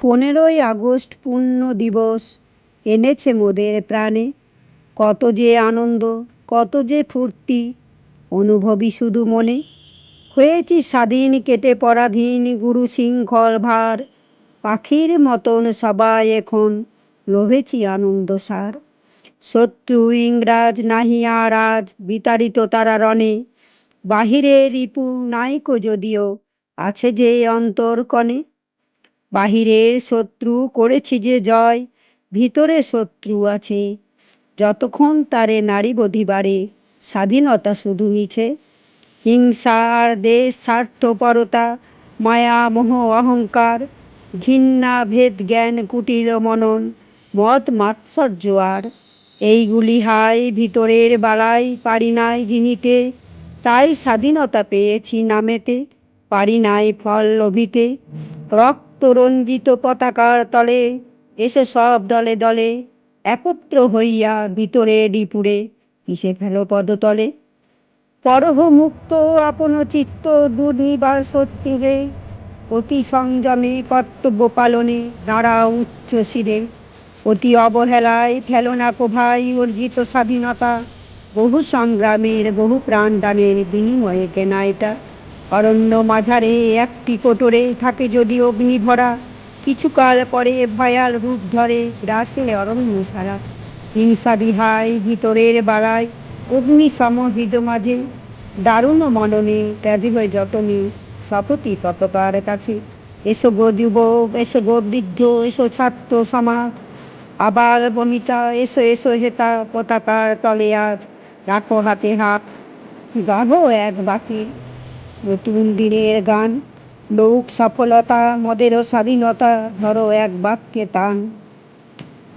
পনেরোই আগস্ট পূর্ণ দিবস। এনেছে মোদের প্রাণে। কত যে আনন্দ, কত যে ফুর্তি, অনুভবই শুধু মনে। হয়েছি স্বাধীন, কেটে পরাধীন, গুরু শৃঙ্খল ভার। পাখির মতন সবাই এখন, লভেছি আনন্দ সার। শত্রু ইংরাজ, নাহি আর আজ বিতাড়িত তারা রণে। বাহিরে রিপু, নাইকো যদিও, আছে যে অন্তর্কণে বাহিরের শত্রু করেছি যে জয়, ভিতরে শত্রু আছে। যতক্ষণ তারে নারী বধিবারে স্বাধীনতা শুধু মিছে। হিংসা আর দেশ স্বার্থপরতা, মায়া, মোহ, অহংকার, ঘৃণা, ভেদ, জ্ঞান, কুটিল, মনন মদ মাৎসর্য আর। এইগুলি হাই ভিতরের বালাই পারি নাই জিনিতে, তাই স্বাধীনতা পেয়েছি নামেতে, পারি নাই ফল লভিতে। রক্ত রঞ্জিত পতাকার তলে এসে সব দলে দলে একত্র হইয়া ভিতরে ডিপুরে পিষে ফেলো পদতলে। পরহ মুক্ত আপন চিত্ত দুর্নিবার শত্রুরে অতি সংযমে কর্তব্য পালনে দাঁড়া উচ্চ শিরে। অতি অবহেলায় ফেলো না কো ভাই অর্জিত স্বাধীনতা, বহু সংগ্রামের বহু প্রাণদানের বিনিময়ে কেনা এটা। অরণ্য মাঝারে একটি কোটরে থাকে যদি অগ্নি ভরা কিছুকাল পরে ভয়াল রূপ ধরে গ্রাসে অরণ্য সারা হিংসা বিহায় ভিতরের বাড়ায় অগ্নি সমহিত মাঝে। দারুণ মননে ত্যাজিবে যতনে শপথি পতাকার কাছে। এসো গো যুবক, এসো গো বৃদ্ধ, এসো ছাত্র সমাজ। আবার বমিতা, এসো এসো হেতা পতাকার তলে আজ রাখো হাতে হাত। গাবো এক বাকি নতুন দিনের গান লোক সফলতা মদেরও স্বাধীনতা ধরো এক বাক্যে টান